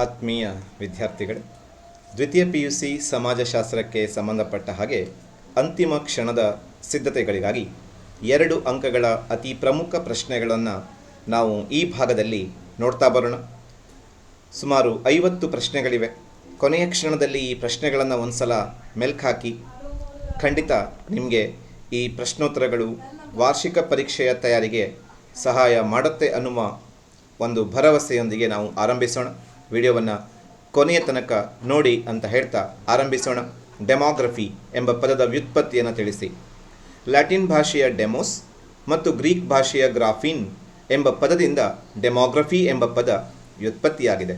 ಆತ್ಮೀಯ ವಿದ್ಯಾರ್ಥಿಗಳೇ, ದ್ವಿತೀಯ ಪಿ ಯು ಸಿ ಸಮಾಜಶಾಸ್ತ್ರಕ್ಕೆ ಸಂಬಂಧಪಟ್ಟ ಹಾಗೆ ಅಂತಿಮ ಕ್ಷಣದ ಸಿದ್ಧತೆಗಳಿಗಾಗಿ ಎರಡು ಅಂಕಗಳ ಅತಿ ಪ್ರಮುಖ ಪ್ರಶ್ನೆಗಳನ್ನು ನಾವು ಈ ಭಾಗದಲ್ಲಿ ನೋಡ್ತಾ ಬರೋಣ. ಸುಮಾರು ಐವತ್ತು ಪ್ರಶ್ನೆಗಳಿವೆ. ಕೊನೆಯ ಕ್ಷಣದಲ್ಲಿ ಈ ಪ್ರಶ್ನೆಗಳನ್ನು ಒಂದು ಸಲ ಮೆಲ್ಕಾಕಿ, ಖಂಡಿತ ನಿಮಗೆ ಈ ಪ್ರಶ್ನೋತ್ತರಗಳು ವಾರ್ಷಿಕ ಪರೀಕ್ಷೆಯ ತಯಾರಿಗೆ ಸಹಾಯ ಮಾಡುತ್ತೆ ಅನ್ನುವ ಒಂದು ಭರವಸೆಯೊಂದಿಗೆ ನಾವು ಆರಂಭಿಸೋಣ. ವಿಡಿಯೋವನ್ನು ಕೊನೆಯ ತನಕ ನೋಡಿ ಅಂತ ಹೇಳ್ತಾ ಆರಂಭಿಸೋಣ. ಡೆಮೋಗ್ರಫಿ ಎಂಬ ಪದದ ವ್ಯುತ್ಪತ್ತಿಯನ್ನು ತಿಳಿಸಿ. ಲ್ಯಾಟಿನ್ ಭಾಷೆಯ ಡೆಮೋಸ್ ಮತ್ತು ಗ್ರೀಕ್ ಭಾಷೆಯ ಗ್ರಾಫಿನ್ ಎಂಬ ಪದದಿಂದ ಡೆಮೋಗ್ರಫಿ ಎಂಬ ಪದ ವ್ಯುತ್ಪತ್ತಿಯಾಗಿದೆ.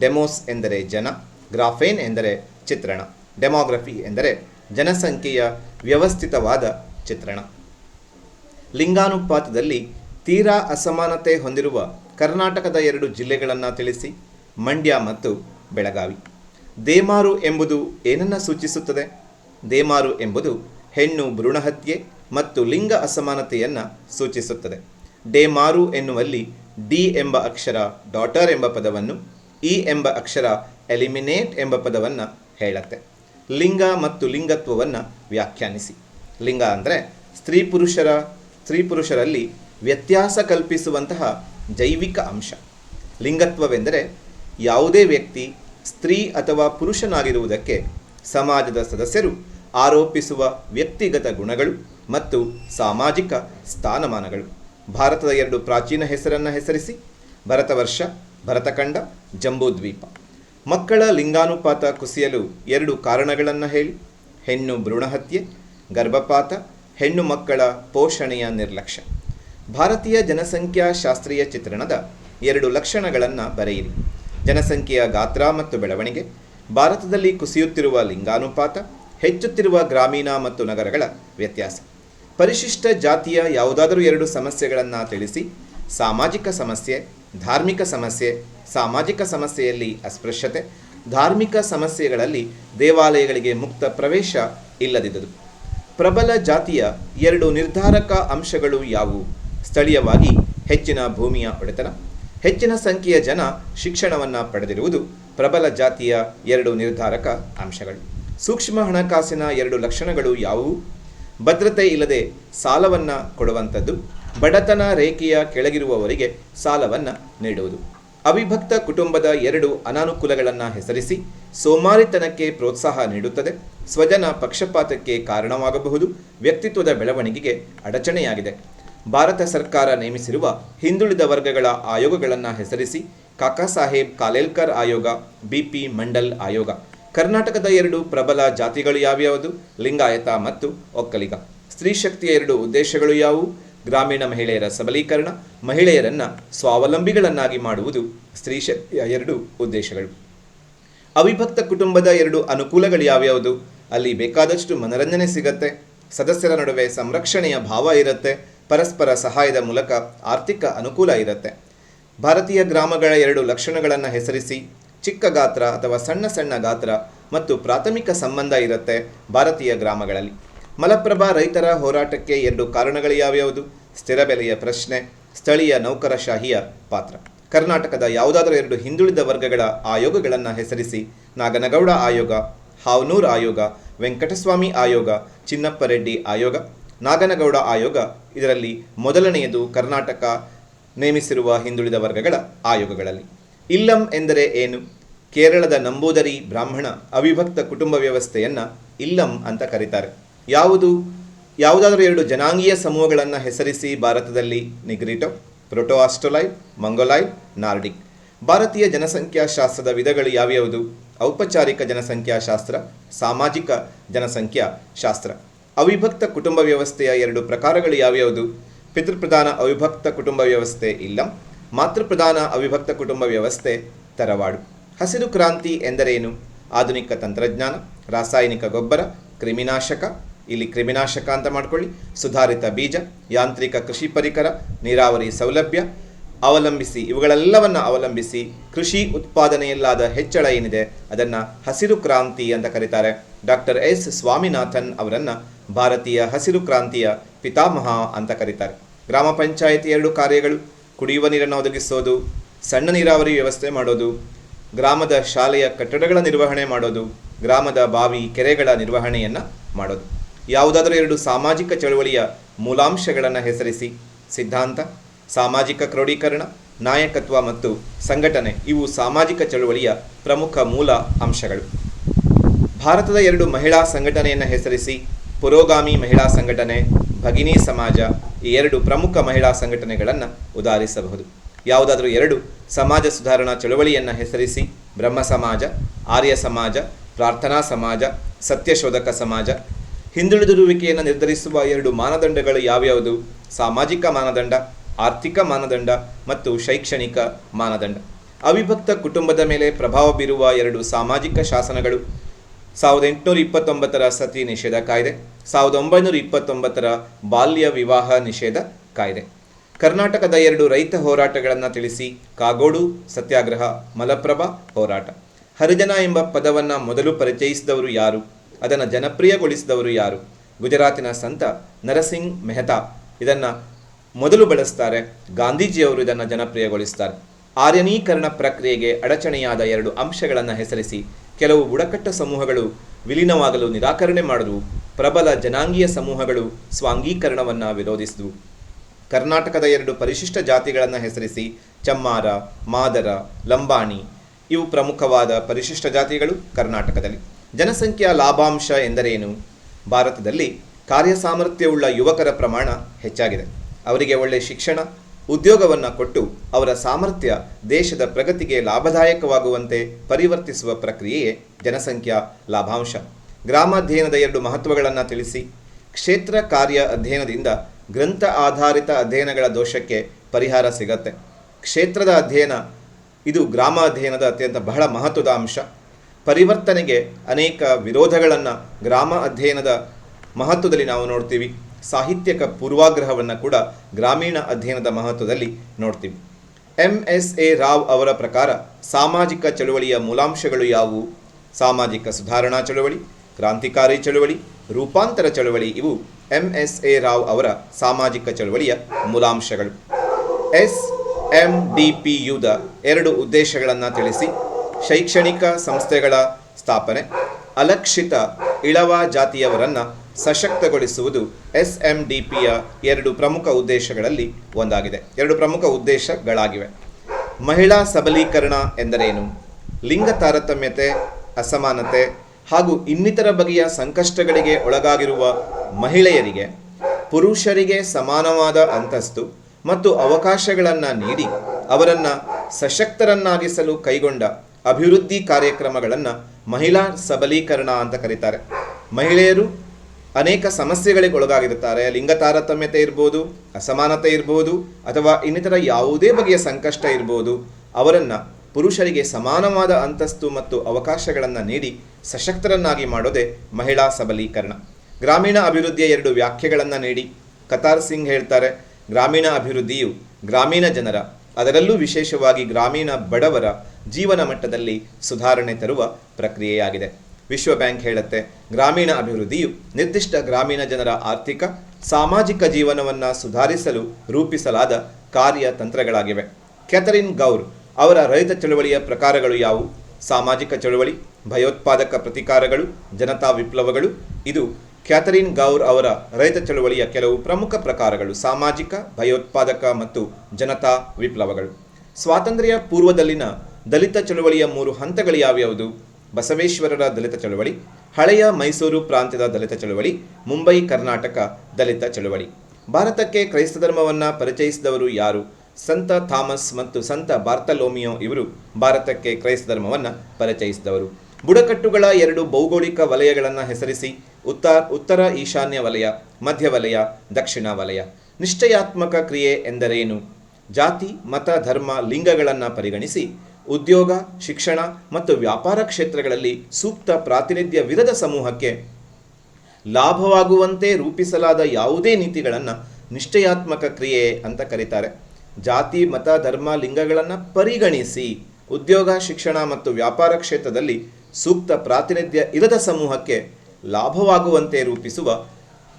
ಡೆಮೋಸ್ ಎಂದರೆ ಜನ ಗ್ರಾಫೇನ್ ಎಂದರೆ ಚಿತ್ರಣ ಡೆಮೋಗ್ರಫಿ ಎಂದರೆ ಜನಸಂಖ್ಯೆಯ ವ್ಯವಸ್ಥಿತವಾದ ಚಿತ್ರಣ. ಲಿಂಗಾನುಪಾತದಲ್ಲಿ ತೀರಾ ಅಸಮಾನತೆ ಹೊಂದಿರುವ ಕರ್ನಾಟಕದ ಎರಡು ಜಿಲ್ಲೆಗಳನ್ನು ತಿಳಿಸಿ. ಮಂಡ್ಯ ಮತ್ತು ಬೆಳಗಾವಿ. ದೇಮಾರು ಎಂಬುದು ಏನನ್ನು ಸೂಚಿಸುತ್ತದೆ? ದೇಮಾರು ಎಂಬುದು ಹೆಣ್ಣು ಭ್ರೂಣಹತ್ಯೆ ಮತ್ತು ಲಿಂಗ ಅಸಮಾನತೆಯನ್ನು ಸೂಚಿಸುತ್ತದೆ. ಡೇಮಾರು ಎನ್ನುವಲ್ಲಿ ಡಿ ಎಂಬ ಅಕ್ಷರ, ಡಾಟರ್ ಎಂಬ ಪದವನ್ನು, ಇ ಎಂಬ ಅಕ್ಷರ, ಎಲಿಮಿನೇಟ್ ಎಂಬ ಪದವನ್ನು ಹೇಳತ್ತೆ. ಲಿಂಗ ಮತ್ತು ಲಿಂಗತ್ವವನ್ನು ವ್ಯಾಖ್ಯಾನಿಸಿ. ಲಿಂಗ ಅಂದರೆ ಸ್ತ್ರೀ ಪುರುಷರ, ಸ್ತ್ರೀ ಪುರುಷರಲ್ಲಿ ವ್ಯತ್ಯಾಸ ಕಲ್ಪಿಸುವಂತಹ ಜೈವಿಕ ಅಂಶ. ಲಿಂಗತ್ವವೆಂದರೆ ಯಾವುದೇ ವ್ಯಕ್ತಿ ಸ್ತ್ರೀ ಅಥವಾ ಪುರುಷನಾಗಿರುವುದಕ್ಕೆ ಸಮಾಜದ ಸದಸ್ಯರು ಆರೋಪಿಸುವ ವ್ಯಕ್ತಿಗತ ಗುಣಗಳು ಮತ್ತು ಸಾಮಾಜಿಕ ಸ್ಥಾನಮಾನಗಳು. ಭಾರತದ ಎರಡು ಪ್ರಾಚೀನ ಹೆಸರನ್ನು ಹೆಸರಿಸಿ ಭರತವರ್ಷ ಭರತಖಂಡ ಜಂಬೂದ್ವೀಪ ಮಕ್ಕಳ ಲಿಂಗಾನುಪಾತ ಕುಸಿಯಲು ಎರಡು ಕಾರಣಗಳನ್ನು ಹೇಳಿ. ಹೆಣ್ಣು ಭ್ರೂಣಹತ್ಯೆ, ಗರ್ಭಪಾತ, ಹೆಣ್ಣು ಮಕ್ಕಳ ಪೋಷಣೆಯ ನಿರ್ಲಕ್ಷ್ಯ. ಭಾರತೀಯ ಜನಸಂಖ್ಯಾ ಶಾಸ್ತ್ರೀಯ ಚಿತ್ರಣದ ಎರಡು ಲಕ್ಷಣಗಳನ್ನು ಬರೆಯಿರಿ. ಜನಸಂಖ್ಯೆಯ ಗಾತ್ರ ಮತ್ತು ಬೆಳವಣಿಗೆ, ಭಾರತದಲ್ಲಿ ಕುಸಿಯುತ್ತಿರುವ ಲಿಂಗಾನುಪಾತ, ಹೆಚ್ಚುತ್ತಿರುವ ಗ್ರಾಮೀಣ ಮತ್ತು ನಗರಗಳ ವ್ಯತ್ಯಾಸ. ಪರಿಶಿಷ್ಟ ಜಾತಿಯ ಯಾವುದಾದರೂ ಎರಡು ಸಮಸ್ಯೆಗಳನ್ನು ತಿಳಿಸಿ, ಸಾಮಾಜಿಕ ಸಮಸ್ಯೆ, ಧಾರ್ಮಿಕ ಸಮಸ್ಯೆ, ಸಾಮಾಜಿಕ ಸಮಸ್ಯೆಯಲ್ಲಿ ಅಸ್ಪೃಶ್ಯತೆ, ಧಾರ್ಮಿಕ ಸಮಸ್ಯೆಗಳಲ್ಲಿ ದೇವಾಲಯಗಳಿಗೆ ಮುಕ್ತ ಪ್ರವೇಶ ಇಲ್ಲದಿದ್ದುದು. ಪ್ರಬಲ ಜಾತಿಯ ಎರಡು ನಿರ್ಧಾರಕ ಅಂಶಗಳು ಯಾವುವು? ಸ್ಥಳೀಯವಾಗಿ ಹೆಚ್ಚಿನ ಭೂಮಿಯ ಒಡೆತನ ಹೆಚ್ಚಿನ ಸಂಖ್ಯೆಯ ಜನ ಶಿಕ್ಷಣವನ್ನು ಪಡೆದಿರುವುದು ಪ್ರಬಲ ಜಾತಿಯ ಎರಡು ನಿರ್ಧಾರಕ ಅಂಶಗಳು. ಸೂಕ್ಷ್ಮ ಹಣಕಾಸಿನ ಎರಡು ಲಕ್ಷಣಗಳು ಯಾವುವು? ಭದ್ರತೆ ಇಲ್ಲದೆ ಸಾಲವನ್ನು ಕೊಡುವಂಥದ್ದು, ಬಡತನ ರೇಖೆಯ ಕೆಳಗಿರುವವರಿಗೆ ಸಾಲವನ್ನು ನೀಡುವುದು. ಅವಿಭಕ್ತ ಕುಟುಂಬದ ಎರಡು ಅನಾನುಕೂಲಗಳನ್ನು ಹೆಸರಿಸಿ ಸೋಮಾರಿತನಕ್ಕೆ ಪ್ರೋತ್ಸಾಹ ನೀಡುತ್ತದೆ, ಸ್ವಜನ ಪಕ್ಷಪಾತಕ್ಕೆ ಕಾರಣವಾಗಬಹುದು, ವ್ಯಕ್ತಿತ್ವದ ಬೆಳವಣಿಗೆಗೆ ಅಡಚಣೆಯಾಗಿದೆ. ಭಾರತ ಸರ್ಕಾರ ನೇಮಿಸಿರುವ ಹಿಂದುಳಿದ ವರ್ಗಗಳ ಆಯೋಗಗಳನ್ನು ಹೆಸರಿಸಿ ಕಾಕಾ ಸಾಹೇಬ್ ಕಾಲೇಲ್ಕರ್ ಆಯೋಗ, ಬಿಪಿ ಮಂಡಲ್ ಆಯೋಗ. ಕರ್ನಾಟಕದ ಎರಡು ಪ್ರಬಲ ಜಾತಿಗಳು ಯಾವ್ಯಾವುದು? ಲಿಂಗಾಯತ ಮತ್ತು ಒಕ್ಕಲಿಗ. ಸ್ತ್ರೀ ಶಕ್ತಿಯ ಎರಡು ಉದ್ದೇಶಗಳು ಯಾವುವು? ಗ್ರಾಮೀಣ ಮಹಿಳೆಯರ ಸಬಲೀಕರಣ, ಮಹಿಳೆಯರನ್ನು ಸ್ವಾವಲಂಬಿಗಳನ್ನಾಗಿ ಮಾಡುವುದು ಸ್ತ್ರೀ ಶಕ್ತಿಯ ಎರಡು ಉದ್ದೇಶಗಳು. ಅವಿಭಕ್ತ ಕುಟುಂಬದ ಎರಡು ಅನುಕೂಲಗಳು ಯಾವ್ಯಾವುದು? ಅಲ್ಲಿ ಬೇಕಾದಷ್ಟು ಮನರಂಜನೆ ಸಿಗತ್ತೆ, ಸದಸ್ಯರ ನಡುವೆ ಸಂರಕ್ಷಣೆಯ ಭಾವ ಇರುತ್ತೆ ಪರಸ್ಪರ ಸಹಾಯದ ಮೂಲಕ ಆರ್ಥಿಕ ಅನುಕೂಲ ಇರುತ್ತೆ. ಭಾರತೀಯ ಗ್ರಾಮಗಳ ಎರಡು ಲಕ್ಷಣಗಳನ್ನು ಹೆಸರಿಸಿ, ಚಿಕ್ಕ ಗಾತ್ರ ಅಥವಾ ಸಣ್ಣ ಸಣ್ಣ ಗಾತ್ರ ಮತ್ತು ಪ್ರಾಥಮಿಕ ಸಂಬಂಧ ಇರುತ್ತೆ ಭಾರತೀಯ ಗ್ರಾಮಗಳಲ್ಲಿ. ಮಲಪ್ರಭಾ ರೈತರ ಹೋರಾಟಕ್ಕೆ ಎರಡು ಕಾರಣಗಳು ಯಾವ್ಯಾವುದು? ಸ್ಥಿರ ಬೆಲೆಯ ಪ್ರಶ್ನೆ, ಸ್ಥಳೀಯ ನೌಕರಶಾಹಿಯ ಪಾತ್ರ. ಕರ್ನಾಟಕದ ಯಾವುದಾದರೂ ಎರಡು ಹಿಂದುಳಿದ ವರ್ಗಗಳ ಆಯೋಗಗಳನ್ನು ಹೆಸರಿಸಿ, ನಾಗನಗೌಡ ಆಯೋಗ, ಹಾವನೂರ್ ಆಯೋಗ, ವೆಂಕಟಸ್ವಾಮಿ ಆಯೋಗ ಚಿನ್ನಪ್ಪರೆಡ್ಡಿ ಆಯೋಗ. ನಾಗನಗೌಡ ಆಯೋಗ ಇದರಲ್ಲಿ ಮೊದಲನೆಯದು ಕರ್ನಾಟಕ ನೇಮಿಸಿರುವ ಹಿಂದುಳಿದ ವರ್ಗಗಳ ಆಯೋಗಗಳಲ್ಲಿ. ಇಲ್ಲಂ ಎಂದರೆ ಏನು? ಕೇರಳದ ನಂಬೂದರಿ ಬ್ರಾಹ್ಮಣ ಅವಿಭಕ್ತ ಕುಟುಂಬ ವ್ಯವಸ್ಥೆಯನ್ನು ಇಲ್ಲಂ ಅಂತ ಕರೀತಾರೆ. ಯಾವುದು? ಯಾವುದಾದರೂ ಎರಡು ಜನಾಂಗೀಯ ಸಮೂಹಗಳನ್ನು ಹೆಸರಿಸಿ ಭಾರತದಲ್ಲಿ ನಿಗ್ರಿಟೋ ಪ್ರೋಟೋಆಸ್ಟೊಲೈಡ್ ಮಂಗೋಲೈಡ್ ನಾರ್ಡಿಕ್. ಭಾರತೀಯ ಜನಸಂಖ್ಯಾಶಾಸ್ತ್ರದ ವಿಧಗಳು ಯಾವ್ಯಾವುದು? ಔಪಚಾರಿಕ ಜನಸಂಖ್ಯಾಶಾಸ್ತ್ರ, ಸಾಮಾಜಿಕ ಜನಸಂಖ್ಯಾ ಶಾಸ್ತ್ರ ಅವಿಭಕ್ತ ಕುಟುಂಬ ವ್ಯವಸ್ಥೆಯ ಎರಡು ಪ್ರಕಾರಗಳು ಯಾವ್ಯಾವುದು? ಪಿತೃಪ್ರಧಾನ ಅವಿಭಕ್ತ ಕುಟುಂಬ ವ್ಯವಸ್ಥೆ ಇಲ್ಲ. ಮಾತೃಪ್ರಧಾನ ಅವಿಭಕ್ತ ಕುಟುಂಬ ವ್ಯವಸ್ಥೆ ತರವಾಡು. ಹಸಿರು ಕ್ರಾಂತಿ ಎಂದರೇನು? ಆಧುನಿಕ ತಂತ್ರಜ್ಞಾನ, ರಾಸಾಯನಿಕ ಗೊಬ್ಬರ, ಕ್ರಿಮಿನಾಶಕ. ಇಲ್ಲಿ ಕ್ರಿಮಿನಾಶಕ ಅಂತ ಮಾಡ್ಕೊಳ್ಳಿ. ಸುಧಾರಿತ ಬೀಜ, ಯಾಂತ್ರಿಕ ಕೃಷಿ ಪರಿಕರ, ನೀರಾವರಿ ಸೌಲಭ್ಯ. ಅವಲಂಬಿಸಿ, ಇವುಗಳೆಲ್ಲವನ್ನು ಅವಲಂಬಿಸಿ ಕೃಷಿ ಉತ್ಪಾದನೆಯಲ್ಲಾದ ಹೆಚ್ಚಳ ಏನಿದೆ? ಅದನ್ನು ಹಸಿರು ಕ್ರಾಂತಿ ಅಂತ ಕರೀತಾರೆ. Doctor S. ಸ್ವಾಮಿನಾಥನ್ ಅವರನ್ನು ಭಾರತೀಯ ಹಸಿರು ಕ್ರಾಂತಿಯ ಪಿತಾಮಹ ಅಂತ ಕರೀತಾರೆ. ಗ್ರಾಮ ಪಂಚಾಯಿತಿ ಎರಡು ಕಾರ್ಯಗಳು, ಕುಡಿಯುವ ನೀರನ್ನು ಒದಗಿಸೋದು, ಸಣ್ಣ ನೀರಾವರಿ ವ್ಯವಸ್ಥೆ ಮಾಡೋದು, ಗ್ರಾಮದ ಶಾಲೆಯ ಕಟ್ಟಡಗಳ ನಿರ್ವಹಣೆ ಮಾಡೋದು, ಗ್ರಾಮದ ಬಾವಿ ಕೆರೆಗಳ ನಿರ್ವಹಣೆಯನ್ನು ಮಾಡೋದು. ಯಾವುದಾದರೂ ಎರಡು ಸಾಮಾಜಿಕ ಚಳುವಳಿಯ ಮೂಲಾಂಶಗಳನ್ನು ಹೆಸರಿಸಿ, ಸಿದ್ಧಾಂತ, ಸಾಮಾಜಿಕ ಕ್ರೋಢೀಕರಣ ನಾಯಕತ್ವ ಮತ್ತು ಸಂಘಟನೆ ಇವು ಸಾಮಾಜಿಕ ಚಳುವಳಿಯ ಪ್ರಮುಖ ಮೂಲ ಅಂಶಗಳು. ಭಾರತದ ಎರಡು ಮಹಿಳಾ ಸಂಘಟನೆಯನ್ನು ಹೆಸರಿಸಿ ಪುರೋಗಾಮಿ ಮಹಿಳಾ ಸಂಘಟನೆ, ಭಗಿನಿ ಸಮಾಜ ಈ ಎರಡು ಪ್ರಮುಖ ಮಹಿಳಾ ಸಂಘಟನೆಗಳನ್ನು ಉದಾಹರಿಸಬಹುದು. ಯಾವುದಾದರೂ ಎರಡು ಸಮಾಜ ಸುಧಾರಣಾ ಚಳುವಳಿಯನ್ನು ಹೆಸರಿಸಿ ಬ್ರಹ್ಮ ಸಮಾಜ, ಆರ್ಯ ಸಮಾಜ, ಪ್ರಾರ್ಥನಾ ಸಮಾಜ, ಸತ್ಯಶೋಧಕ ಸಮಾಜ. ಹಿಂದುಳಿದಿರುವಿಕೆಯನ್ನು ನಿರ್ಧರಿಸುವ ಎರಡು ಮಾನದಂಡಗಳು ಯಾವ್ಯಾವುದು? ಸಾಮಾಜಿಕ ಮಾನದಂಡ, ಆರ್ಥಿಕ ಮಾನದಂಡ ಮತ್ತು ಶೈಕ್ಷಣಿಕ ಮಾನದಂಡ. ಅವಿಭಕ್ತ ಕುಟುಂಬದ ಮೇಲೆ ಪ್ರಭಾವ ಬೀರುವ ಎರಡು ಸಾಮಾಜಿಕ ಶಾಸನಗಳು ಸಾವಿರದ ಎಂಟುನೂರ ಇಪ್ಪತ್ತೊಂಬತ್ತರ ಸತಿ ನಿಷೇಧ ಕಾಯ್ದೆ, ಸಾವಿರದ ಒಂಬೈನೂರ ಇಪ್ಪತ್ತೊಂಬತ್ತರ ಬಾಲ್ಯ ವಿವಾಹ ನಿಷೇಧ ಕಾಯ್ದೆ. ಕರ್ನಾಟಕದ ಎರಡು ರೈತ ಹೋರಾಟಗಳನ್ನು ತಿಳಿಸಿ ಕಾಗೋಡು, ಸತ್ಯಾಗ್ರಹ, ಮಲಪ್ರಭಾ ಹೋರಾಟ. ಹರಿಜನ ಎಂಬ ಪದವನ್ನು ಮೊದಲು ಪರಿಚಯಿಸಿದವರು ಯಾರು? ಅದನ್ನು ಜನಪ್ರಿಯಗೊಳಿಸಿದವರು ಯಾರು? ಗುಜರಾತಿನ ಸಂತ ನರಸಿಂಗ್ ಮೆಹ್ತಾ. ಇದನ್ನು ಮೊದಲು ಬಳಸ್ತಾರೆ ಗಾಂಧೀಜಿಯವರು ಇದನ್ನು ಜನಪ್ರಿಯಗೊಳಿಸ್ತಾರೆ. ಆರ್ಯನೀಕರಣ ಪ್ರಕ್ರಿಯೆಗೆ ಅಡಚಣೆಯಾದ ಎರಡು ಅಂಶಗಳನ್ನು ಹೆಸರಿಸಿ ಕೆಲವು ಬುಡಕಟ್ಟು ಸಮೂಹಗಳು ವಿಲೀನವಾಗಲು ನಿರಾಕರಣೆ ಮಾಡಿದವು ಪ್ರಬಲ ಜನಾಂಗೀಯ ಸಮೂಹಗಳು ಸ್ವಾಂಗೀಕರಣವನ್ನು ವಿರೋಧಿಸಿದವು. ಕರ್ನಾಟಕದ ಎರಡು ಪರಿಶಿಷ್ಟ ಜಾತಿಗಳನ್ನು ಹೆಸರಿಸಿ ಚಮ್ಮಾರ, ಮಾದರ, ಲಂಬಾಣಿ ಇವು ಪ್ರಮುಖವಾದ ಪರಿಶಿಷ್ಟ ಜಾತಿಗಳು ಕರ್ನಾಟಕದಲ್ಲಿ. ಜನಸಂಖ್ಯಾ ಲಾಭಾಂಶ ಎಂದರೇನು? ಭಾರತದಲ್ಲಿ ಕಾರ್ಯಸಾಮರ್ಥ್ಯವುಳ್ಳ ಯುವಕರ ಪ್ರಮಾಣ ಹೆಚ್ಚಾಗಿದೆ. ಅವರಿಗೆ ಒಳ್ಳೆಯ ಶಿಕ್ಷಣ ಉದ್ಯೋಗವನ್ನು ಕೊಟ್ಟು ಅವರ ಸಾಮರ್ಥ್ಯ ದೇಶದ ಪ್ರಗತಿಗೆ ಲಾಭದಾಯಕವಾಗುವಂತೆ ಪರಿವರ್ತಿಸುವ ಪ್ರಕ್ರಿಯೆಯೇ ಜನಸಂಖ್ಯಾ ಲಾಭಾಂಶ. ಗ್ರಾಮಾಧ್ಯಯನದ ಎರಡು ಮಹತ್ವಗಳನ್ನು ತಿಳಿಸಿ. ಕ್ಷೇತ್ರ ಕಾರ್ಯ ಅಧ್ಯಯನದಿಂದ ಗ್ರಂಥ ಆಧಾರಿತ ಅಧ್ಯಯನಗಳ ದೋಷಕ್ಕೆ ಪರಿಹಾರ ಸಿಗತ್ತೆ. ಕ್ಷೇತ್ರದ ಅಧ್ಯಯನ ಇದು ಗ್ರಾಮ ಅಧ್ಯಯನದ ಅತ್ಯಂತ ಬಹಳ ಮಹತ್ವದ ಅಂಶ. ಪರಿವರ್ತನೆಗೆ ಅನೇಕ ವಿರೋಧಗಳನ್ನು ಗ್ರಾಮ ಅಧ್ಯಯನದ ಮಹತ್ವದಲ್ಲಿ ನಾವು ನೋಡ್ತೀವಿ. ಸಾಹಿತ್ಯಕ ಪೂರ್ವಾಗ್ರಹವನ್ನು ಕೂಡ ಗ್ರಾಮೀಣ ಅಧ್ಯಯನದ ಮಹತ್ವದಲ್ಲಿ ನೋಡ್ತೀವಿ. ಎಂ ಎಸ್ ಎ ರಾವ್ ಅವರ ಪ್ರಕಾರ ಸಾಮಾಜಿಕ ಚಳುವಳಿಯ ಮೂಲಾಂಶಗಳು ಯಾವುವು? ಸಾಮಾಜಿಕ ಸುಧಾರಣಾ ಚಳುವಳಿ, ಕ್ರಾಂತಿಕಾರಿ ಚಳುವಳಿ, ರೂಪಾಂತರ ಚಳುವಳಿ ಇವು ಎಂ ಎಸ್ ಎ ರಾವ್ ಅವರ ಸಾಮಾಜಿಕ ಚಳುವಳಿಯ ಮೂಲಾಂಶಗಳು. ಎಸ್ ಎಂ ಡಿ ಪಿ ಯುದ ಎರಡು ಉದ್ದೇಶಗಳನ್ನು ತಿಳಿಸಿ. ಶೈಕ್ಷಣಿಕ ಸಂಸ್ಥೆಗಳ ಸ್ಥಾಪನೆ, ಅಲಕ್ಷಿತ ಇಳವ ಜಾತಿಯವರನ್ನು ಸಶಕ್ತಗೊಳಿಸುವುದು ಎಸ್ ಎಂ ಡಿ ಪಿಯ ಎರಡು ಪ್ರಮುಖ ಉದ್ದೇಶಗಳಲ್ಲಿ ಒಂದಾಗಿದೆ. ಎರಡು ಪ್ರಮುಖ ಉದ್ದೇಶಗಳಾಗಿವೆ. ಮಹಿಳಾ ಸಬಲೀಕರಣ ಎಂದರೇನು? ಲಿಂಗ ತಾರತಮ್ಯತೆ, ಅಸಮಾನತೆ ಹಾಗೂ ಇನ್ನಿತರ ಬಗೆಯ ಸಂಕಷ್ಟಗಳಿಗೆ ಒಳಗಾಗಿರುವ ಮಹಿಳೆಯರಿಗೆ, ಪುರುಷರಿಗೆ ಸಮಾನವಾದ ಅಂತಸ್ತು ಮತ್ತು ಅವಕಾಶಗಳನ್ನು ನೀಡಿ ಅವರನ್ನು ಸಶಕ್ತರನ್ನಾಗಿಸಲು ಕೈಗೊಂಡ ಅಭಿವೃದ್ಧಿ ಕಾರ್ಯಕ್ರಮಗಳನ್ನು ಮಹಿಳಾ ಸಬಲೀಕರಣ ಅಂತ ಕರೀತಾರೆ. ಮಹಿಳೆಯರು ಅನೇಕ ಸಮಸ್ಯೆಗಳಿಗೆ ಒಳಗಾಗಿರುತ್ತಾರೆ ಲಿಂಗ ತಾರತಮ್ಯತೆ ಇರ್ಬೋದು, ಅಸಮಾನತೆ ಇರ್ಬೋದು, ಅಥವಾ ಇನ್ನಿತರ ಯಾವುದೇ ಬಗೆಯ ಸಂಕಷ್ಟ ಇರ್ಬೋದು. ಅವರನ್ನು ಪುರುಷರಿಗೆ ಸಮಾನವಾದ ಅಂತಸ್ತು ಮತ್ತು ಅವಕಾಶಗಳನ್ನು ನೀಡಿ ಸಶಕ್ತರನ್ನಾಗಿ ಮಾಡೋದೇ ಮಹಿಳಾ ಸಬಲೀಕರಣ. ಗ್ರಾಮೀಣ ಅಭಿವೃದ್ಧಿಯ ಎರಡು ವ್ಯಾಖ್ಯೆಗಳನ್ನು ನೀಡಿ. ಕತಾರ್ ಸಿಂಗ್ ಹೇಳ್ತಾರೆ, ಗ್ರಾಮೀಣ ಅಭಿವೃದ್ಧಿಯು ಗ್ರಾಮೀಣ ಜನರ, ಅದರಲ್ಲೂ ವಿಶೇಷವಾಗಿ ಗ್ರಾಮೀಣ ಬಡವರ ಜೀವನ ಮಟ್ಟದಲ್ಲಿ ಸುಧಾರಣೆ ತರುವ ಪ್ರಕ್ರಿಯೆಯಾಗಿದೆ. ವಿಶ್ವ ಬ್ಯಾಂಕ್ ಹೇಳುತ್ತೆ, ಗ್ರಾಮೀಣ ಅಭಿವೃದ್ಧಿಯು ನಿರ್ದಿಷ್ಟ ಗ್ರಾಮೀಣ ಜನರ ಆರ್ಥಿಕ, ಸಾಮಾಜಿಕ ಜೀವನವನ್ನು ಸುಧಾರಿಸಲು ರೂಪಿಸಲಾದ ಕಾರ್ಯತಂತ್ರಗಳಾಗಿವೆ ಕ್ಯಾಥರಿನ್ ಗೌರ್ ಅವರ ರೈತ ಚಳುವಳಿಯ ಪ್ರಕಾರಗಳು ಯಾವುವು? ಸಾಮಾಜಿಕ ಚಳುವಳಿ, ಭಯೋತ್ಪಾದಕ ಪ್ರತಿಕಾರಗಳು, ಜನತಾ ವಿಪ್ಲವಗಳು, ಇದು ಕ್ಯಾಥರಿನ್ ಗೌರ್ ಅವರ ರೈತ ಚಳುವಳಿಯ ಕೆಲವು ಪ್ರಮುಖ ಪ್ರಕಾರಗಳು, ಸಾಮಾಜಿಕ, ಭಯೋತ್ಪಾದಕ ಮತ್ತು ಜನತಾ ವಿಪ್ಲವಗಳು. ಸ್ವಾತಂತ್ರ್ಯ ಪೂರ್ವದಲ್ಲಿನ ದಲಿತ ಚಳುವಳಿಯ ಮೂರು ಹಂತಗಳು ಯಾವ್ಯಾವುದು? ಬಸವೇಶ್ವರರ ದಲಿತ ಚಳುವಳಿ, ಹಳೆಯ ಮೈಸೂರು ಪ್ರಾಂತ್ಯದ ದಲಿತ ಚಳುವಳಿ, ಮುಂಬೈ ಕರ್ನಾಟಕ ದಲಿತ ಚಳುವಳಿ. ಭಾರತಕ್ಕೆ ಕ್ರೈಸ್ತ ಧರ್ಮವನ್ನು ಪರಿಚಯಿಸಿದವರು ಯಾರು? ಸಂತ ಥಾಮಸ್ ಮತ್ತು ಸಂತ ಬಾರ್ತಲೋಮಿಯೋ ಇವರು ಭಾರತಕ್ಕೆ ಕ್ರೈಸ್ತ ಧರ್ಮವನ್ನು ಪರಿಚಯಿಸಿದವರು. ಬುಡಕಟ್ಟುಗಳ ಎರಡು ಭೌಗೋಳಿಕ ವಲಯಗಳನ್ನು ಹೆಸರಿಸಿ ಉತ್ತರ ಉತ್ತರ ಈಶಾನ್ಯ ವಲಯ, ಮಧ್ಯ ವಲಯ, ದಕ್ಷಿಣ ವಲಯ. ನಿಶ್ಚಯಾತ್ಮಕ ಕ್ರಿಯೆ ಎಂದರೇನು? ಜಾತಿ, ಮತ, ಧರ್ಮ, ಲಿಂಗಗಳನ್ನು ಪರಿಗಣಿಸಿ ಉದ್ಯೋಗ, ಶಿಕ್ಷಣ ಮತ್ತು ವ್ಯಾಪಾರ ಕ್ಷೇತ್ರಗಳಲ್ಲಿ ಸೂಕ್ತ ಪ್ರಾತಿನಿಧ್ಯವಿರದ ಸಮೂಹಕ್ಕೆ ಲಾಭವಾಗುವಂತೆ ರೂಪಿಸಲಾದ ಯಾವುದೇ ನೀತಿಗಳನ್ನು ನಿಶ್ಚಯಾತ್ಮಕ ಕ್ರಿಯೆ ಅಂತ ಕರೀತಾರೆ. ಜಾತಿ, ಮತ, ಧರ್ಮ, ಲಿಂಗಗಳನ್ನು ಪರಿಗಣಿಸಿ ಉದ್ಯೋಗ, ಶಿಕ್ಷಣ ಮತ್ತು ವ್ಯಾಪಾರ ಕ್ಷೇತ್ರದಲ್ಲಿ ಸೂಕ್ತ ಪ್ರಾತಿನಿಧ್ಯ ಇರದ ಸಮೂಹಕ್ಕೆ ಲಾಭವಾಗುವಂತೆ ರೂಪಿಸುವ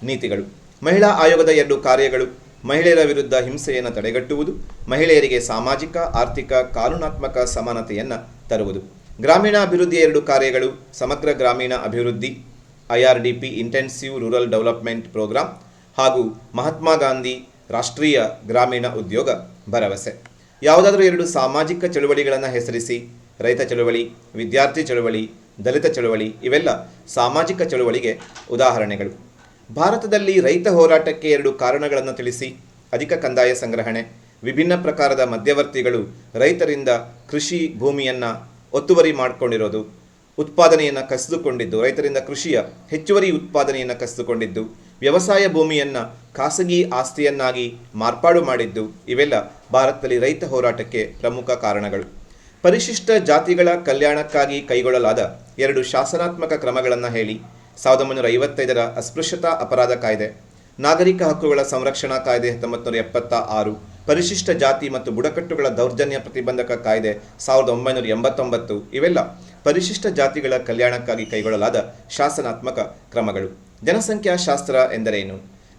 ನೀತಿಗಳು. ಮಹಿಳಾ ಆಯೋಗದ ಎರಡು ಕಾರ್ಯಗಳು ಮಹಿಳೆಯರ ವಿರುದ್ಧ ಹಿಂಸೆಯನ್ನು ತಡೆಗಟ್ಟುವುದು, ಮಹಿಳೆಯರಿಗೆ ಸಾಮಾಜಿಕ, ಆರ್ಥಿಕ, ಕಾನೂನಾತ್ಮಕ ಸಮಾನತೆಯನ್ನು ತರುವುದು. ಗ್ರಾಮೀಣಾಭಿವೃದ್ಧಿಯ ಎರಡು ಕಾರ್ಯಗಳು, ಸಮಗ್ರ ಗ್ರಾಮೀಣ ಅಭಿವೃದ್ಧಿ IRDP intensive rural development programme ಹಾಗೂ ಮಹಾತ್ಮ ಗಾಂಧಿ ರಾಷ್ಟ್ರೀಯ ಗ್ರಾಮೀಣ ಉದ್ಯೋಗ ಭರವಸೆ. ಯಾವುದಾದರೂ ಎರಡು ಸಾಮಾಜಿಕ ಚಳುವಳಿಗಳನ್ನು ಹೆಸರಿಸಿ, ರೈತ ಚಳುವಳಿ, ವಿದ್ಯಾರ್ಥಿ ಚಳುವಳಿ, ದಲಿತ ಚಳುವಳಿ, ಇವೆಲ್ಲ ಸಾಮಾಜಿಕ ಚಳುವಳಿಗೆ ಉದಾಹರಣೆಗಳು. ಭಾರತದಲ್ಲಿ ರೈತ ಹೋರಾಟಕ್ಕೆ ಎರಡು ಕಾರಣಗಳನ್ನು ತಿಳಿಸಿ. ಅಧಿಕ ಕಂದಾಯ ಸಂಗ್ರಹಣೆ, ವಿಭಿನ್ನ ಪ್ರಕಾರದ ಮಧ್ಯವರ್ತಿಗಳು ರೈತರಿಂದ ಕೃಷಿ ಭೂಮಿಯನ್ನು ಒತ್ತುವರಿ ಮಾಡಿಕೊಂಡಿರೋದು, ಉತ್ಪಾದನೆಯನ್ನು ಕಸಿದುಕೊಂಡಿದ್ದು, ರೈತರಿಂದ ಕೃಷಿಯ ಹೆಚ್ಚುವರಿ ಉತ್ಪಾದನೆಯನ್ನು ಕಸಿದುಕೊಂಡಿದ್ದು, ವ್ಯವಸಾಯ ಭೂಮಿಯನ್ನು ಖಾಸಗಿ ಆಸ್ತಿಯನ್ನಾಗಿ ಮಾರ್ಪಾಡು ಮಾಡಿದ್ದು, ಇವೆಲ್ಲ ಭಾರತದಲ್ಲಿ ರೈತ ಹೋರಾಟಕ್ಕೆ ಪ್ರಮುಖ ಕಾರಣಗಳು. ಪರಿಶಿಷ್ಟ ಜಾತಿಗಳ ಕಲ್ಯಾಣಕ್ಕಾಗಿ ಕೈಗೊಳ್ಳಲಾದ ಎರಡು ಶಾಸನಾತ್ಮಕ ಕ್ರಮಗಳನ್ನು ಹೇಳಿ. ಸಾವಿರದ ಒಂಬೈನೂರ ಐವತ್ತೈದರ ಅಸ್ಪೃಶ್ಯತಾ ಅಪರಾಧ ಕಾಯ್ದೆ. ನಾಗರಿಕ ಹಕ್ಕುಗಳ ಸಂರಕ್ಷಣಾ ಕಾಯ್ದೆ ಹತ್ತೊಂಬತ್ತು ಎಪ್ಪತ್ತ ಆರು ಪರಿಶಿಷ್ಟ ಜಾತಿ ಮತ್ತು ಬುಡಕಟ್ಟುಗಳ ದೌರ್ಜನ್ಯ ಪ್ರತಿಬಂಧಕ ಕಾಯ್ದೆ ಸಾವಿರದ ಒಂಬೈನೂರ ಎಂಬತ್ತೊಂಬತ್ತು. ಇವೆಲ್ಲ ಪರಿಶಿಷ್ಟ ಜಾತಿಗಳ ಕಲ್ಯಾಣಕ್ಕಾಗಿ ಕೈಗೊಳ್ಳಲಾದ ಶಾಸನಾತ್ಮಕ ಕ್ರಮಗಳು. ಜನಸಂಖ್ಯಾಶಾಸ್ತ್ರ ಎಂದರೇನು?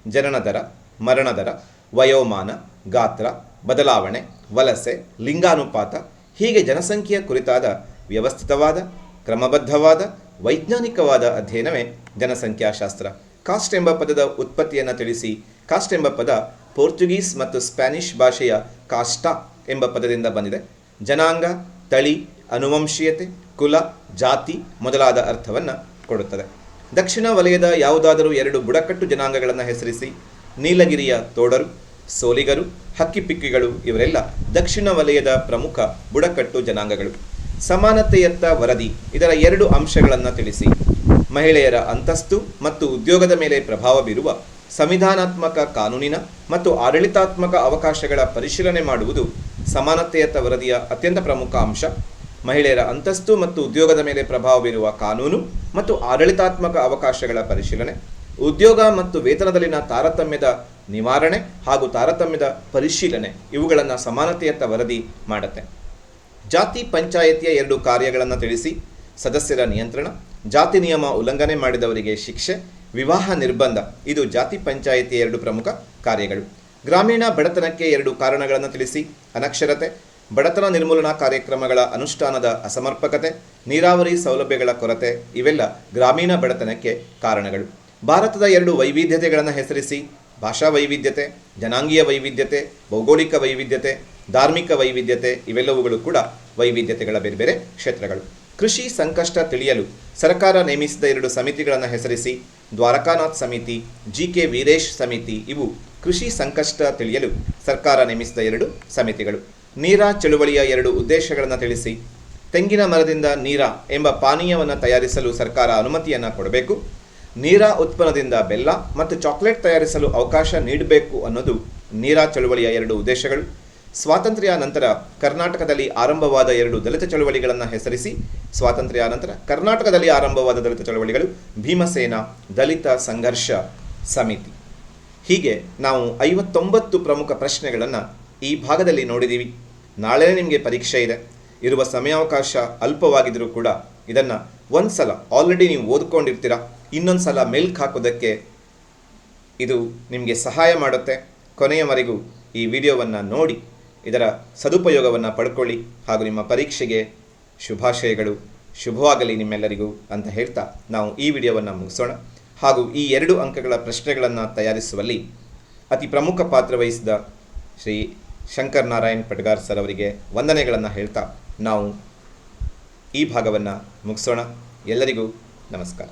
ಜನನ ದರ, ಮರಣ ದರ, ವಯೋಮಾನ, ಗಾತ್ರ, ಬದಲಾವಣೆ, ವಲಸೆ, ಲಿಂಗಾನುಪಾತ ಹೀಗೆ ಜನಸಂಖ್ಯೆಯ ಕುರಿತಾದ ವ್ಯವಸ್ಥಿತವಾದ, ಕ್ರಮಬದ್ಧವಾದ ವೈಜ್ಞಾನಿಕವಾದ ಅಧ್ಯಯನವೇ ಜನಸಂಖ್ಯಾಶಾಸ್ತ್ರ. ಕಾಸ್ಟ್ ಎಂಬ ಪದದ ಉತ್ಪತ್ತಿಯನ್ನು ತಿಳಿಸಿ. ಕಾಸ್ಟ್ ಎಂಬ ಪದ ಪೋರ್ಚುಗೀಸ್ ಮತ್ತು ಸ್ಪ್ಯಾನಿಷ್ ಭಾಷೆಯ ಕಾಸ್ಟಾ ಎಂಬ ಪದದಿಂದ ಬಂದಿದೆ. ಜನಾಂಗ, ತಳಿ, ಅನುವಂಶೀಯತೆ, ಕುಲ, ಜಾತಿ ಮೊದಲಾದ ಅರ್ಥವನ್ನು ಕೊಡುತ್ತದೆ. ದಕ್ಷಿಣ ವಲಯದ ಯಾವುದಾದರೂ ಎರಡು ಬುಡಕಟ್ಟು ಜನಾಂಗಗಳನ್ನು ಹೆಸರಿಸಿ. ನೀಲಗಿರಿಯ ತೋಡರು, ಸೋಲಿಗರು ಹಕ್ಕಿಪಿಕ್ಕಿಗಳು ಇವರೆಲ್ಲ ದಕ್ಷಿಣ ವಲಯದ ಪ್ರಮುಖ ಬುಡಕಟ್ಟು ಜನಾಂಗಗಳು. ಸಮಾನತೆಯತ್ತ ವರದಿ. ಇದರ ಎರಡು ಅಂಶಗಳನ್ನು ತಿಳಿಸಿ. ಮಹಿಳೆಯರ ಅಂತಸ್ತು ಮತ್ತು ಉದ್ಯೋಗದ ಮೇಲೆ ಪ್ರಭಾವ ಬೀರುವ ಸಂವಿಧಾನಾತ್ಮಕ ಕಾನೂನಿನ ಮತ್ತು ಆಡಳಿತಾತ್ಮಕ ಅವಕಾಶಗಳ ಪರಿಶೀಲನೆ ಮಾಡುವುದು ಸಮಾನತೆಯತ್ತ ವರದಿಯ ಅತ್ಯಂತ ಪ್ರಮುಖ ಅಂಶ. ಮಹಿಳೆಯರ ಅಂತಸ್ತು ಮತ್ತು ಉದ್ಯೋಗದ ಮೇಲೆ ಪ್ರಭಾವ ಬೀರುವ ಕಾನೂನು ಮತ್ತು ಆಡಳಿತಾತ್ಮಕ ಅವಕಾಶಗಳ ಪರಿಶೀಲನೆ, ಉದ್ಯೋಗ ಮತ್ತು ವೇತನದಲ್ಲಿನ ತಾರತಮ್ಯದ ನಿವಾರಣೆ ಹಾಗೂ ತಾರತಮ್ಯದ ಪರಿಶೀಲನೆ ಇವುಗಳನ್ನು ಸಮಾನತೆಯತ್ತ ವರದಿ ಮಾಡುತ್ತೆ. ಜಾತಿ ಪಂಚಾಯತಿಯ ಎರಡು ಕಾರ್ಯಗಳನ್ನು ತಿಳಿಸಿ, ಸದಸ್ಯರ ನಿಯಂತ್ರಣ, ಜಾತಿ ನಿಯಮ ಉಲ್ಲಂಘನೆ ಮಾಡಿದವರಿಗೆ ಶಿಕ್ಷೆ, ವಿವಾಹ ನಿರ್ಬಂಧ, ಇದು ಜಾತಿ ಪಂಚಾಯತಿಯ ಎರಡು ಪ್ರಮುಖ ಕಾರ್ಯಗಳು. ಗ್ರಾಮೀಣ ಬಡತನಕ್ಕೆ ಎರಡು ಕಾರಣಗಳನ್ನು ತಿಳಿಸಿ, ಅನಕ್ಷರತೆ, ಬಡತನ ನಿರ್ಮೂಲನಾ ಕಾರ್ಯಕ್ರಮಗಳ ಅನುಷ್ಠಾನದ ಅಸಮರ್ಪಕತೆ, ನೀರಾವರಿ ಸೌಲಭ್ಯಗಳ ಕೊರತೆ, ಇವೆಲ್ಲ ಗ್ರಾಮೀಣ ಬಡತನಕ್ಕೆ ಕಾರಣಗಳು. ಭಾರತದ ಎರಡು ವೈವಿಧ್ಯತೆಗಳನ್ನು ಹೆಸರಿಸಿ, ಭಾಷಾ ವೈವಿಧ್ಯತೆ, ಜನಾಂಗೀಯ ವೈವಿಧ್ಯತೆ, ಭೌಗೋಳಿಕ ವೈವಿಧ್ಯತೆ ಧಾರ್ಮಿಕ ವೈವಿಧ್ಯತೆ ಇವೆಲ್ಲವುಗಳು ಕೂಡ ವೈವಿಧ್ಯತೆಗಳ ಬೇರೆ ಬೇರೆ ಕ್ಷೇತ್ರಗಳು. ಕೃಷಿ ಸಂಕಷ್ಟ ತಿಳಿಯಲು ಸರ್ಕಾರ ನೇಮಿಸಿದ ಎರಡು ಸಮಿತಿಗಳನ್ನು ಹೆಸರಿಸಿ ದ್ವಾರಕಾನಾಥ್ ಸಮಿತಿ ಜಿ ಕೆ ವೀರೇಶ್ ಸಮಿತಿ, ಇವು ಕೃಷಿ ಸಂಕಷ್ಟ ತಿಳಿಯಲು ಸರ್ಕಾರ ನೇಮಿಸಿದ ಎರಡು ಸಮಿತಿಗಳು. ನೀರಾ ಚಳುವಳಿಯ ಎರಡು ಉದ್ದೇಶಗಳನ್ನು ತಿಳಿಸಿ ತೆಂಗಿನ ಮರದಿಂದ ನೀರ ಎಂಬ ಪಾನೀಯವನ್ನು ತಯಾರಿಸಲು ಸರ್ಕಾರ ಅನುಮತಿಯನ್ನು ಕೊಡಬೇಕು. ನೀರಾ ಉತ್ಪನ್ನದಿಂದ ಬೆಲ್ಲ ಮತ್ತು ಚಾಕ್ಲೇಟ್ ತಯಾರಿಸಲು ಅವಕಾಶ ನೀಡಬೇಕು ಅನ್ನೋದು ನೀರಾ ಚಳುವಳಿಯ ಎರಡು ಉದ್ದೇಶಗಳು. ಸ್ವಾತಂತ್ರ್ಯ ನಂತರ ಕರ್ನಾಟಕದಲ್ಲಿ ಆರಂಭವಾದ ಎರಡು ದಲಿತ ಚಳುವಳಿಗಳನ್ನು ಹೆಸರಿಸಿ, ಸ್ವಾತಂತ್ರ್ಯ ನಂತರ ಕರ್ನಾಟಕದಲ್ಲಿ ಆರಂಭವಾದ ದಲಿತ ಚಳುವಳಿಗಳು ಭೀಮಸೇನ ದಲಿತ ಸಂಘರ್ಷ ಸಮಿತಿ. ಹೀಗೆ ನಾವು ಐವತ್ತೊಂಬತ್ತು ಪ್ರಮುಖ ಪ್ರಶ್ನೆಗಳನ್ನು ಈ ಭಾಗದಲ್ಲಿ ನೋಡಿದ್ದೀವಿ ನಾಳೆ ನಿಮಗೆ ಪರೀಕ್ಷೆ ಇದೆ. ಇರುವ ಸಮಯಾವಕಾಶ ಅಲ್ಪವಾಗಿದ್ದರೂ ಕೂಡ ಇದನ್ನು ಒಂದು ಸಲ ಆಲ್ರೆಡಿ ನೀವು ಓದ್ಕೊಂಡಿರ್ತೀರ. ಇನ್ನೊಂದು ಸಲ ಮೆಲ್ಕ್ ಹಾಕೋದಕ್ಕೆ ಇದು ನಿಮಗೆ ಸಹಾಯ ಮಾಡುತ್ತೆ. ಕೊನೆಯವರೆಗೂ ಈ ವಿಡಿಯೋವನ್ನು ನೋಡಿ. ಇದರ ಸದುಪಯೋಗವನ್ನು ಪಡ್ಕೊಳ್ಳಿ ಹಾಗೂ ನಿಮ್ಮ ಪರೀಕ್ಷೆಗೆ ಶುಭಾಶಯಗಳು. ಶುಭವಾಗಲಿ ನಿಮ್ಮೆಲ್ಲರಿಗೂ ಅಂತ ಹೇಳ್ತಾ ನಾವು ಈ ವಿಡಿಯೋವನ್ನು ಮುಗಿಸೋಣ. ಹಾಗೂ ಈ ಎರಡು ಅಂಕಗಳ ಪ್ರಶ್ನೆಗಳನ್ನು ತಯಾರಿಸುವಲ್ಲಿ ಅತಿ ಪ್ರಮುಖ ಪಾತ್ರ ವಹಿಸಿದ ಶ್ರೀ ಶಂಕರ್ ನಾರಾಯಣ್ ಪಟ್ಗಾರ್ ಸರ್ ಅವರಿಗೆ ವಂದನೆಗಳನ್ನು ಹೇಳ್ತಾ ನಾವು ಈ ಭಾಗವನ್ನು ಮುಗಿಸೋಣ. ಎಲ್ಲರಿಗೂ ನಮಸ್ಕಾರ.